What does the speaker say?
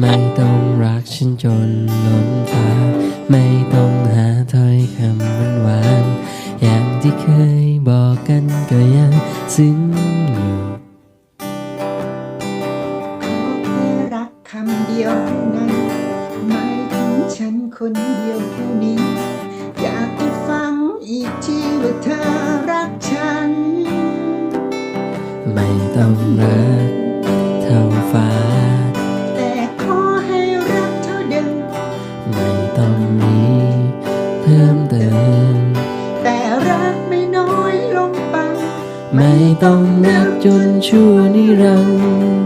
ไม่ต้องรักฉันจนล้นฟ้าไม่ต้องหาถ้อยคำหวานหวานอย่างที่เคยบอกกันก็ยังซึ้งอยู่ขอแค่รักคำเดียวเท่านั้นหมายถึงฉันคนเดียวเท่านี้ อยากให้ฟังอีกทีว่าเธอรักฉัน ไม่ต้องรักเท่าฟ้า พิ่มแต่รักไม่น้อยลงไป ไม่ต้องรักจนชั่วนิรันดร์